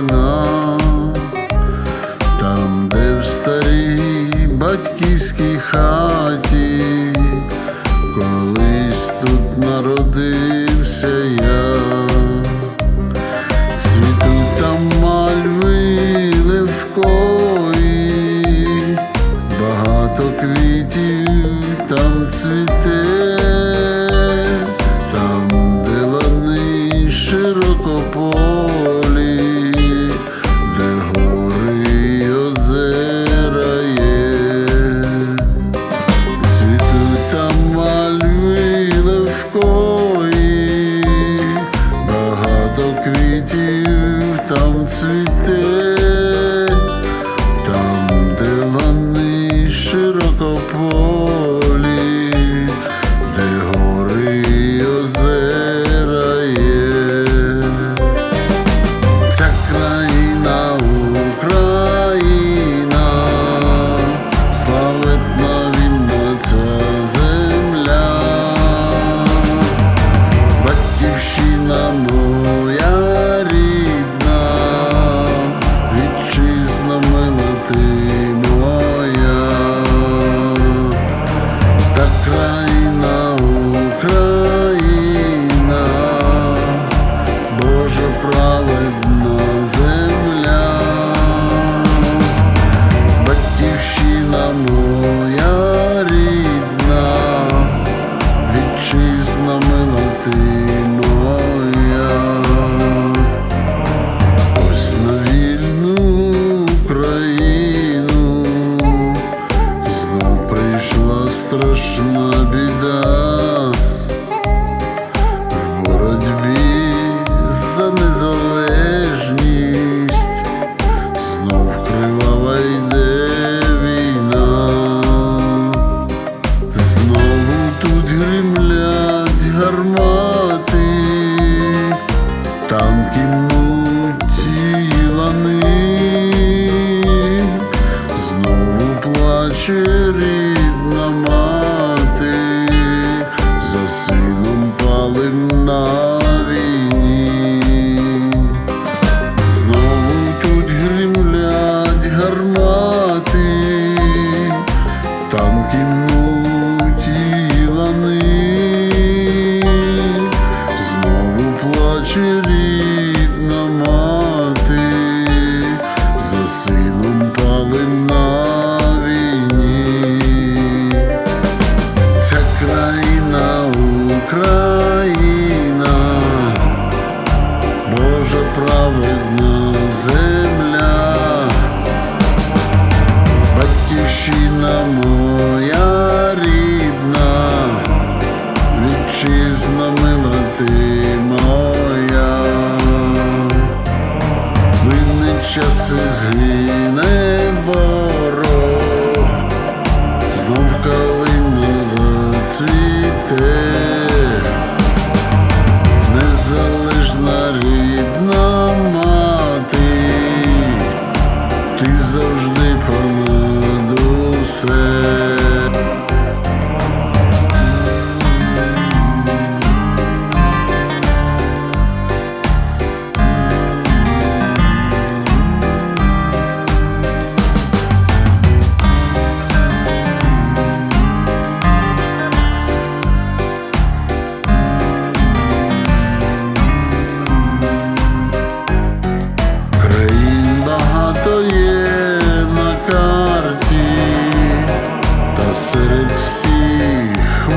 далина, там, де в старій батьківській хаті, колись тут народився я, Цвітуть там мальви левкої, багато квітів там цвіте. Багато квітів там цвіте, 距离 through серед всіх.